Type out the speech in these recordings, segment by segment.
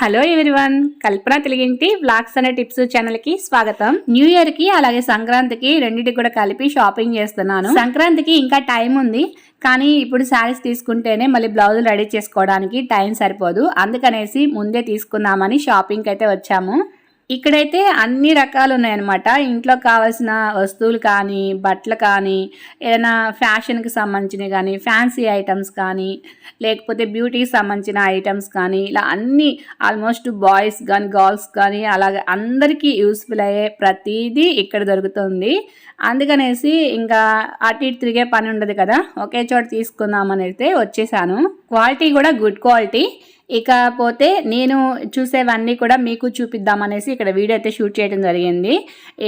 Hello everyone. కల్పన తెలిగింటి blogs అనే tips ఛానల్కి స్వాగతం. న్యూ ఇయర్కి అలాగే సంక్రాంతికి రెండింటికి కూడా కలిపి షాపింగ్ చేస్తున్నాను. సంక్రాంతికి ఇంకా టైం ఉంది. కానీ ఇప్పుడు శారీస్ తీసుకుంటేనే మళ్ళీ బ్లౌజులు రెడీ చేసుకోవడానికి టైం సరిపోదు. అందుకనేసి ముందే తీసుకుందామని షాపింగ్కి అయితే వచ్చాము. ఇక్కడైతే అన్ని రకాలు ఉన్నాయన్నమాట ఇంట్లో కావాల్సిన వస్తువులు కానీ బట్టలు కానీ ఏదైనా ఫ్యాషన్కి సంబంధించినవి కానీ ఫ్యాన్సీ ఐటమ్స్ కానీ లేకపోతే బ్యూటీకి సంబంధించిన ఐటమ్స్ కానీ ఇలా అన్ని ఆల్మోస్ట్ బాయ్స్ కానీ గర్ల్స్ కానీ అలాగే అందరికీ యూస్ఫుల్ అయ్యే ప్రతిదీ ఇక్కడ దొరుకుతుంది. అందుకనేసి ఇంకా అటు ఇటు తిరిగే పని ఉండదు కదా. ఒకే చోట తీసుకుందామని అయితే వచ్చేసాను. క్వాలిటీ కూడా గుడ్ క్వాలిటీ. ఇకపోతే నేను చూసేవన్నీ కూడా మీకు చూపిద్దామనేసి ఇక్కడ వీడియో అయితే షూట్ చేయడం జరిగింది.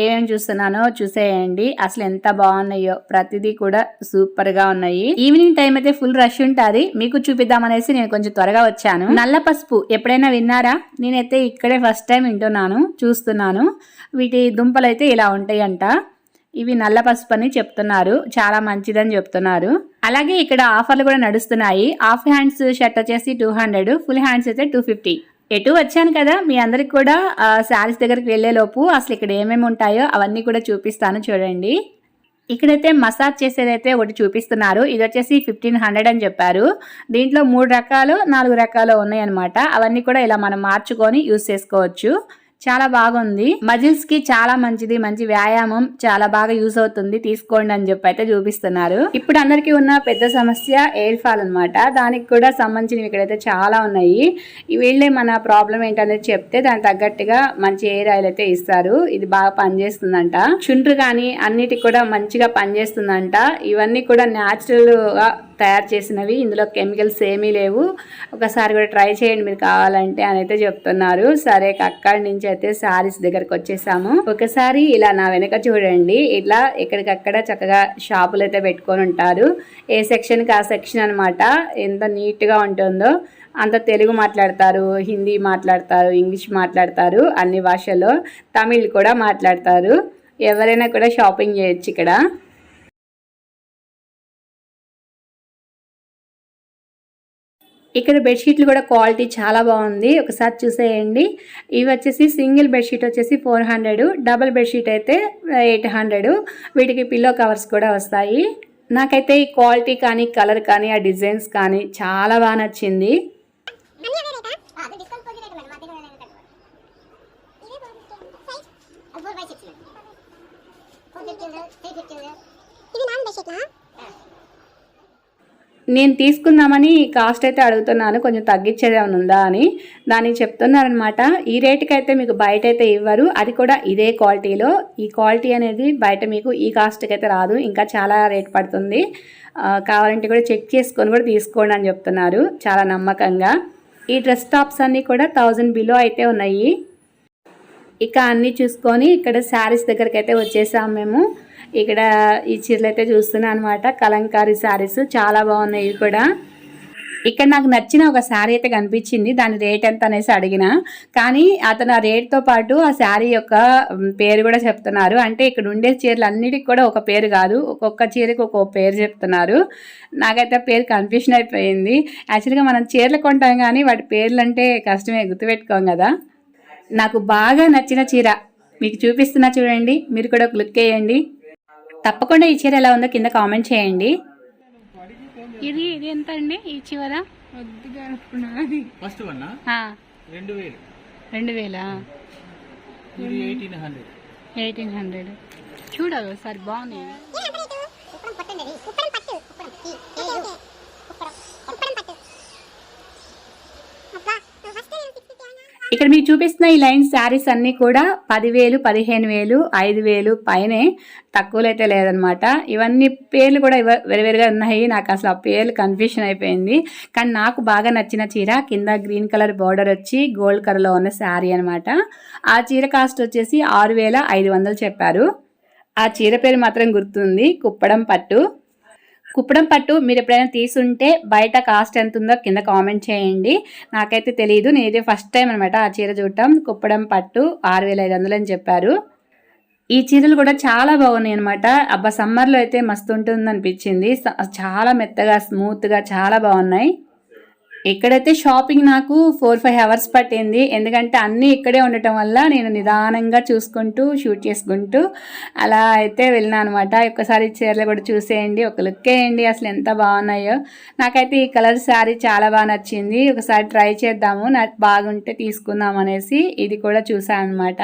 ఏమేమి చూస్తున్నానో చూసేయండి. అసలు ఎంత బాగున్నాయో. ప్రతిదీ కూడా సూపర్గా ఉన్నాయి. ఈవినింగ్ టైం అయితే ఫుల్ రష్ ఉంటుంది. మీకు చూపిద్దామనేసి నేను కొంచెం త్వరగా వచ్చాను. నల్ల పసుపు ఎప్పుడైనా విన్నారా? నేనైతే ఇక్కడే ఫస్ట్ టైం వింటున్నాను చూస్తున్నాను. వీటి దుంపలు అయితే ఇలా ఉంటాయంట. ఇవి నల్ల పసుపు అని చెప్తున్నారు. చాలా మంచిదని చెప్తున్నారు. అలాగే ఇక్కడ ఆఫర్లు కూడా నడుస్తున్నాయి. హాఫ్ హ్యాండ్స్ షర్ట్ వచ్చేసి టూ హండ్రెడ్ ఫుల్ హ్యాండ్స్ అయితే టూ ఫిఫ్టీ. ఎటు వచ్చాను కదా మీ అందరికి కూడా శారీస్ దగ్గరికి వెళ్ళేలోపు అసలు ఇక్కడ ఏమేమి ఉంటాయో అవన్నీ కూడా చూపిస్తాను చూడండి. ఇక్కడైతే మసాజ్ చేసేదైతే ఒకటి చూపిస్తున్నారు. ఇది వచ్చేసి ఫిఫ్టీన్ హండ్రెడ్ అని చెప్పారు. దీంట్లో మూడు రకాలు నాలుగు రకాలు ఉన్నాయన్నమాట. అవన్నీ కూడా ఇలా మనం మార్చుకొని యూస్ చేసుకోవచ్చు. చాలా బాగుంది. మజిల్స్కి చాలా మంచిది. మంచి వ్యాయామం చాలా బాగా యూస్ అవుతుంది. తీసుకోండి అని చెప్పి అయితే చూపిస్తున్నారు. ఇప్పుడు అందరికీ ఉన్న పెద్ద సమస్య ఎయిర్ ఫాల్ అనమాట దానికి కూడా సంబంధించినవి ఇక్కడైతే చాలా ఉన్నాయి. వీళ్ళే మన ప్రాబ్లం ఏంటనేది చెప్తే దానికి తగ్గట్టుగా మంచి ఎయిర్ ఆయిల్ అయితే ఇస్తారు. ఇది బాగా పనిచేస్తుందంట. చుండ్రు కానీ అన్నిటికి కూడా మంచిగా పనిచేస్తుందంట. ఇవన్నీ కూడా న్యాచురల్గా తయారు చేసినవి. ఇందులో కెమికల్స్ ఏమీ లేవు. ఒకసారి కూడా ట్రై చేయండి మీరు కావాలంటే అని అయితే చెప్తున్నారు. సరే అక్కడి నుంచి అయితే శారీస్ దగ్గరకు వచ్చేసాము. ఒకసారి ఇలా నా వెనక చూడండి. ఇట్లా ఎక్కడికక్కడ చక్కగా షాపులు అయితే పెట్టుకొని ఉంటారు. ఏ సెక్షన్కి ఆ సెక్షన్ అనమాట ఎంత నీట్గా ఉంటుందో అంత తెలుగు మాట్లాడతారు హిందీ మాట్లాడతారు ఇంగ్లీష్ మాట్లాడతారు అన్ని భాషల్లో. తమిళ్ కూడా మాట్లాడతారు. ఎవరైనా కూడా షాపింగ్ చేయొచ్చు ఇక్కడ. ఇక్కడ బెడ్షీట్లు కూడా క్వాలిటీ చాలా బాగుంది. ఒకసారి చూసేయండి. ఇవి వచ్చేసి సింగిల్ బెడ్షీట్ వచ్చేసి ఫోర్ హండ్రెడ్ డబల్ బెడ్షీట్ అయితే ఎయిట్ హండ్రెడ్. వీటికి పిల్లో కవర్స్ కూడా వస్తాయి. నాకైతే ఈ క్వాలిటీ కానీ కలర్ కానీ ఆ డిజైన్స్ కానీ చాలా బాగా నచ్చింది. ఇది నాన్ బెడ్షీట్నా నేను తీసుకుందామని కాస్ట్ అయితే అడుగుతున్నాను కొంచెం తగ్గించేది ఏమైనా ఉందా అని. దానికి చెప్తున్నారనమాట ఈ రేటుకి అయితే మీకు బయట అయితే ఇవ్వరు అది కూడా ఇదే క్వాలిటీలో. ఈ క్వాలిటీ అనేది బయట మీకు ఈ కాస్ట్కి అయితే రాదు ఇంకా చాలా రేట్ పడుతుంది. కావాలంటే కూడా చెక్ చేసుకొని కూడా తీసుకోండి అని చెప్తున్నారు చాలా నమ్మకంగా. ఈ డ్రెస్ టాప్స్ అన్నీ కూడా థౌజండ్ బిలో అయితే ఉన్నాయి. ఇక అన్నీ చూసుకొని ఇక్కడ శారీస్ దగ్గరికి అయితే వచ్చేసాము మేము. ఇక్కడ ఈ చీరలు అయితే చూస్తున్నాను అనమాట కలంకారీ శారీస్ చాలా బాగున్నాయి ఇవి కూడా. ఇక్కడ నాకు నచ్చిన ఒక శారీ అయితే కనిపించింది. దాని రేట్ ఎంత అనేసి అడిగిన. కానీ అతను ఆ రేట్తో పాటు ఆ శారీ యొక్క పేరు కూడా చెప్తున్నారు. అంటే ఇక్కడ ఉండే చీరలు అన్నిటికి కూడా ఒక పేరు కాదు. ఒక్కొక్క చీరకి ఒక్కొక్క పేరు చెప్తున్నారు. నాకైతే పేరు కన్ఫ్యూషన్ అయిపోయింది. యాక్చువల్గా మనం చీరలు కొంటాం కానీ వాటి పేర్లు అంటే కష్టమే గుర్తుపెట్టుకోం కదా. నాకు బాగా నచ్చిన చీర మీకు చూపిస్తున్నా చూడండి. మీరు కూడా ఒక లుక్ వేయండి. తప్పకుండా ఈ చీర ఎలా ఉందో కింద కామెంట్ చేయండి. ఇది ఇది ఎంత అండి ఈ చివర? ఫస్ట్ వన్ రెండు వేలు. రెండు వేల? Eighteen hundred. Eighteen hundred. చూడాలి ఒకసారి బాగున్నాయి కుప్పడం పట్టు ఉండేది కుప్పడం పట్టు కుప్పడం ఈ లేదు కుప్పడం కుప్పడం పట్టు అబ్బా ఫస్ట్ నేను సిక్స్ ఫిఫ్టీ అన్నా ఇక్కడ మీకు చూపిస్తున్న ఈ లైన్ శారీస్ అన్నీ కూడా పదివేలు పదిహేను వేలు ఐదు వేలు పైనే తక్కువలో అయితే లేదనమాట. ఇవన్నీ పేర్లు కూడా వేరువేరుగా ఉన్నాయి. నాకు అసలు ఆ పేర్లు కన్ఫ్యూషన్ అయిపోయింది. కానీ నాకు బాగా నచ్చిన చీర కింద గ్రీన్ కలర్ బార్డర్ వచ్చి గోల్డ్ కలర్లో ఉన్న శారీ అనమాట ఆ చీర కాస్ట్ వచ్చేసి ఆరు వేల ఐదు వందలు చెప్పారు. ఆ చీర పేరు మాత్రం గుర్తుంది. కుప్పడం పట్టు. కుప్పడం పట్టు మీరు ఎప్పుడైనా తీసుంటే బయట కాస్ట్ ఎంత ఉందో కింద కామెంట్ చేయండి. నాకైతే తెలియదు నేనైతే ఫస్ట్ టైం అనమాట ఆ చీర చూడటం. కుప్పడం పట్టు ఆరు వేల ఐదు వందలు అని చెప్పారు. ఈ చీరలు కూడా చాలా బాగున్నాయి అనమాట అబ్బా సమ్మర్లో అయితే మస్తు ఉంటుంది అనిపించింది చాలా మెత్తగా స్మూత్గా చాలా బాగున్నాయి. ఇక్కడైతే షాపింగ్ నాకు ఫోర్ ఫైవ్ అవర్స్ పట్టింది ఎందుకంటే అన్నీ ఇక్కడే ఉండటం వల్ల నేను నిదానంగా చూసుకుంటూ షూట్ చేసుకుంటూ అలా అయితే వెళ్ళినా అనమాట ఒక్కసారి చీరలు కూడా చూసేయండి ఒక లుక్ వేయండి అసలు ఎంత బాగున్నాయో. నాకైతే ఈ కలర్ శారీ చాలా బాగా నచ్చింది. ఒకసారి ట్రై చేద్దాము నాకు బాగుంటే తీసుకుందాం అనేసి ఇది కూడా చూసాను అనమాట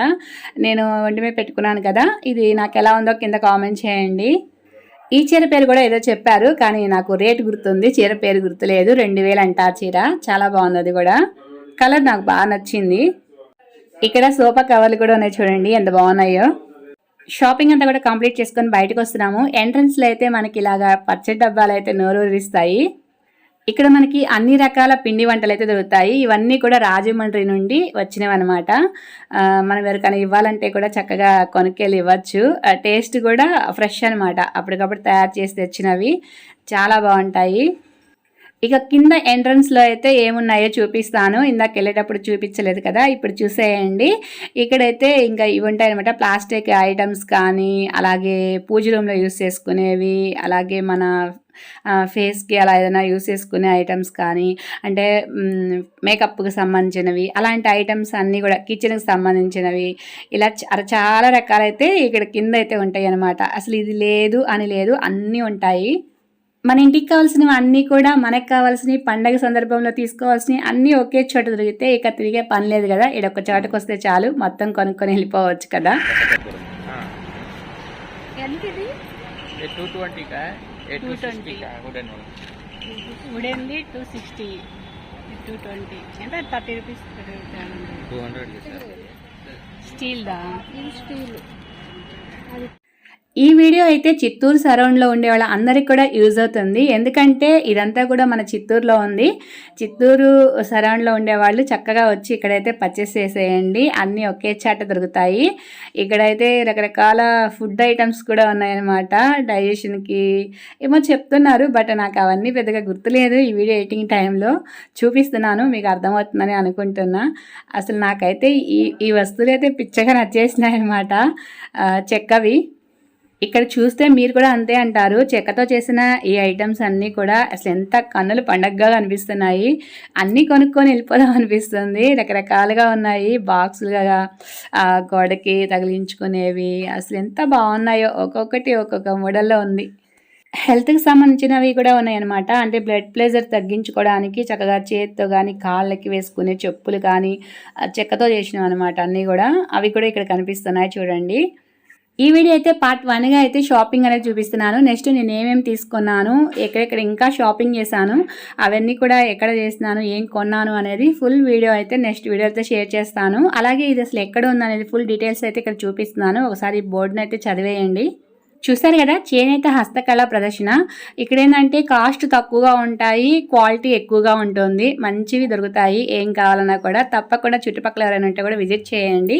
నేను ఒంటి మీద పెట్టుకున్నాను కదా ఇది నాకు ఎలా ఉందో కింద కామెంట్ చేయండి. ఈ చీర పేరు కూడా ఏదో చెప్పారు కానీ నాకు రేట్ గుర్తుంది చీర పేరు గుర్తులేదు. రెండు వేలు అంట ఆ చీర. చాలా బాగుంది అది కూడా. కలర్ నాకు బాగా నచ్చింది. ఇక్కడ సోఫా కవర్లు కూడా ఉన్నాయి చూడండి ఎంత బాగున్నాయో. షాపింగ్ అంతా కూడా కంప్లీట్ చేసుకొని బయటకు వస్తున్నాము. ఎంట్రన్స్లో అయితే మనకి ఇలాగా పచ్చడి డబ్బాలు అయితే నోరూరిస్తాయి. ఇక్కడ మనకి అన్ని రకాల పిండి వంటలు అయితే దొరుకుతాయి. ఇవన్నీ కూడా రాజమండ్రి నుండి వచ్చినవి అనమాట మనం ఎవరికైనా ఇవ్వాలంటే కూడా చక్కగా కొనుక్కెళ్ళి ఇవ్వచ్చు. టేస్ట్ కూడా ఫ్రెష్ అనమాట అప్పటికప్పుడు తయారు చేసి తెచ్చినవి. చాలా బాగుంటాయి. ఇక కింద ఎంట్రన్స్లో అయితే ఏమున్నాయో చూపిస్తాను. ఇందాక వెళ్ళేటప్పుడు చూపించలేదు కదా ఇప్పుడు చూసేయండి. ఇక్కడైతే ఇంకా ఇవి ఉంటాయి అనమాట ప్లాస్టిక్ ఐటమ్స్ కానీ అలాగే పూజ రూమ్లో యూస్ చేసుకునేవి అలాగే మన ఫేస్కి అలా ఏదైనా యూస్ చేసుకునే ఐటమ్స్ కానీ అంటే మేకప్కి సంబంధించినవి అలాంటి ఐటమ్స్ అన్నీ కూడా కిచెన్కి సంబంధించినవి ఇలా చ- చాలా రకాలైతే ఇక్కడ కింద అయితే ఉంటాయి అనమాట అసలు ఇది లేదు అని లేదు అన్నీ ఉంటాయి. మన ఇంటికి కావాల్సినవి అన్నీ కూడా మనకు కావాల్సినవి పండగ సందర్భంలో తీసుకోవాల్సినవి అన్నీ ఒకే చోట దొరికితే ఇక తిరిగే పని లేదు కదా. ఇడొక చోటకు వస్తే చాలు. మొత్తం కొనుక్కొని వెళ్ళిపోవచ్చు కదా. స్టీల్దా? స్టీల్. అది ఈ వీడియో అయితే చిత్తూరు సరౌండ్లో ఉండే వాళ్ళ అందరికి కూడా యూజ్ అవుతుంది. ఎందుకంటే ఇదంతా కూడా మన చిత్తూరులో ఉంది. చిత్తూరు సరౌండ్లో ఉండేవాళ్ళు చక్కగా వచ్చి ఇక్కడైతే పర్చేస్ చేసేయండి. అన్నీ ఒకే చాట దొరుకుతాయి. ఇక్కడైతే రకరకాల ఫుడ్ ఐటమ్స్ కూడా ఉన్నాయన్నమాట. డైజెషన్కి ఏమో చెప్తున్నారు బట్ నాకు అవన్నీ పెద్దగా గుర్తులేదు ఈ వీడియో ఎడిటింగ్ టైంలో చూపిస్తున్నాను మీకు అర్థమవుతుందని అనుకుంటున్నా. అసలు నాకైతే ఈ ఈ వస్తువులు అయితే పిచ్చగా నచ్చేసినాయి అనమాట చెక్కవి. ఇక్కడ చూస్తే మీరు కూడా అంతే అంటారు. చెక్కతో చేసిన ఈ ఐటమ్స్ అన్నీ కూడా అసలు ఎంత కన్నులు పండగగా అనిపిస్తున్నాయి. అన్నీ కొనుక్కొని వెళ్ళిపోదాం అనిపిస్తుంది. రకరకాలుగా ఉన్నాయి. బాక్సులుగా ఆ, గోడకి తగిలించుకునేవి. అసలు ఎంత బాగున్నాయో. ఒక్కొక్కటి ఒక్కొక్క మోడల్లో ఉంది. హెల్త్కి సంబంధించినవి కూడా ఉన్నాయన్నమాట. అంటే బ్లడ్ ప్రెషర్ తగ్గించుకోవడానికి చక్కగా చేతితో కానీ కాళ్ళకి వేసుకునే చెప్పులు కానీ చెక్కతో చేసినవి అనమాట అన్నీ కూడా. అవి కూడా ఇక్కడ కనిపిస్తున్నాయి చూడండి. ఈ వీడియో అయితే పార్ట్ వన్గా అయితే షాపింగ్ అనేది చూపిస్తున్నాను. నెక్స్ట్ నేను ఏమేమి తీసుకున్నాను ఎక్కడెక్కడ ఇంకా షాపింగ్ చేశాను అవన్నీ కూడా ఎక్కడ చేసినాను ఏం కొన్నాను అనేది ఫుల్ వీడియో అయితే నెక్స్ట్ వీడియో అయితే షేర్ చేస్తాను. అలాగే ఇది అసలు ఎక్కడ ఉందనేది ఫుల్ డీటెయిల్స్ అయితే ఇక్కడ చూపిస్తున్నాను. ఒకసారి బోర్డును అయితే చదివేయండి. చూసారు కదా చేనేత హస్తకళ ప్రదర్శన. ఇక్కడ ఏంటంటే కాస్ట్ తక్కువగా ఉంటాయి క్వాలిటీ ఎక్కువగా ఉంటుంది. మంచివి దొరుకుతాయి ఏం కావాలన్నా కూడా తప్పకుండా చుట్టుపక్కల ఎవరైనా ఉంటే కూడా విజిట్ చేయండి.